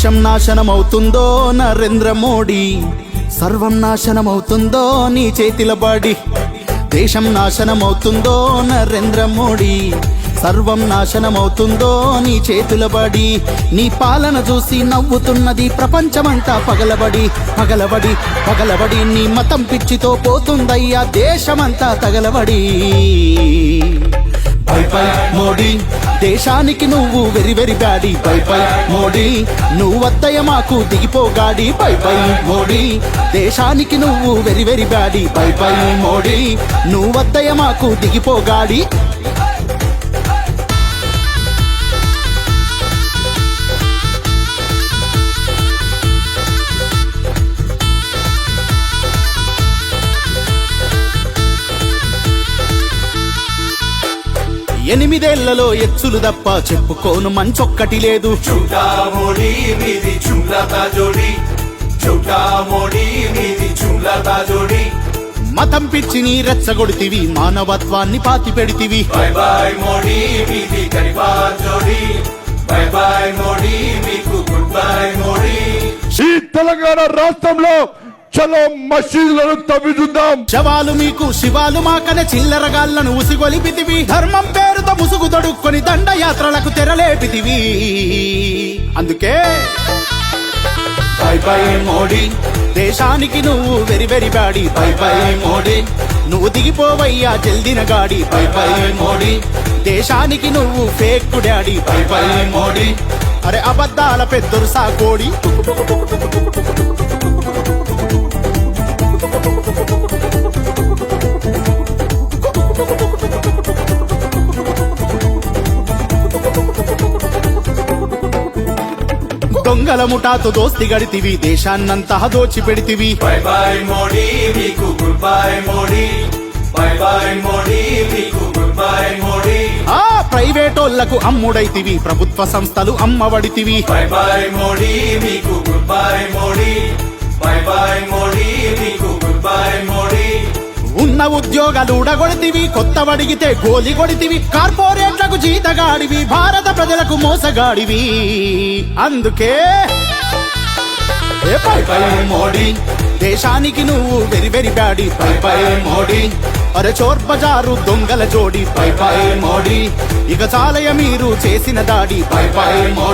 దేశం నాశనమవుతుందో నరేంద్ర మోడీ? సర్వం నాశనమవుతుందో నీ చేతిల బాడి? దేశం నాశనమవుతుందో నరేంద్ర మోడీ? సర్వం నాశనమవుతుందో నీ చేతుల బడి? నీ పాలన చూసి నవ్వుతున్నది ప్రపంచమంతా పగలబడి పగలబడి పగలబడి. నీ మతం పిచ్చితో పోతుందయ్యా దేశమంతా తగలబడి. Bye bye Modi. దేశానికి నువ్వు very very baddie. Bye bye Modi. నువ్వత్తయ్య మాకు దిగిపోగాడి. Bye bye Modi. దేశానికి నువ్వు very very baddie. Bye bye Modi. నువ్వత్తయ్య మాకు దిగిపోగాడి. ఎనిమిదేళ్ళలో ఎచ్చులు తప్ప చెప్పుకోను మంచొక్కటి లేదు. మతం పిచ్చి నీ రెచ్చగొడితివి మానవత్వాన్ని పాతి పెడితివి తెలంగాణ రాష్ట్రంలో చలో మసీదులను తవ్విదుద్దాం శవాలు మీకు శివాలు మాకనే చిల్లరగాళ్ళను ఉసిగొలిపితివి. ధర్మం పేరుతో ముసుగు తొడుక్కొని దండయాత్రలకు తెరలేపితివి. అందుకే బై బై మోడీ. దేశానికి నువ్వు very very baddie bye bye Modi. నువ్వు దిగిపోవయ్యా జల్దిన గాడి. Bye bye Modi. దేశానికి నువ్వు fake daddy. Bye bye Modi. అరే అబద్ధాల పెద్దరు సాకోడి. దొంగల ముఠాతో దోస్తి గడితివి దేశాన్నంతా దోచి పెడితివి. బై బై మోడీ మీకు good bye Modi. Bye bye Modi మీకు గుడ్ బై మోడీ. ఆ ప్రైవేటోళ్ళకు అమ్ముడైతివి ప్రభుత్వ సంస్థలు అమ్మవడితివి బై బై మోడీ మీకు గుడ్ బై మోడీ. ఉన్న ఉద్యోగాలు ఉడగొడితివి కొత్త వడిగితే గోలి కొడితివి. కార్పొరేట్లకు జీతగాడివి భారత ప్రజలకు మోసగాడివి. అందుకే మోడీ దేశానికి నువ్వు very very baddie. Bye bye Modi అరే చోర్ బజారు దొంగల జోడి. పై పై మోడీ ఇక చాలయ మీరు చేసిన దాడి. పై పై మోడీ.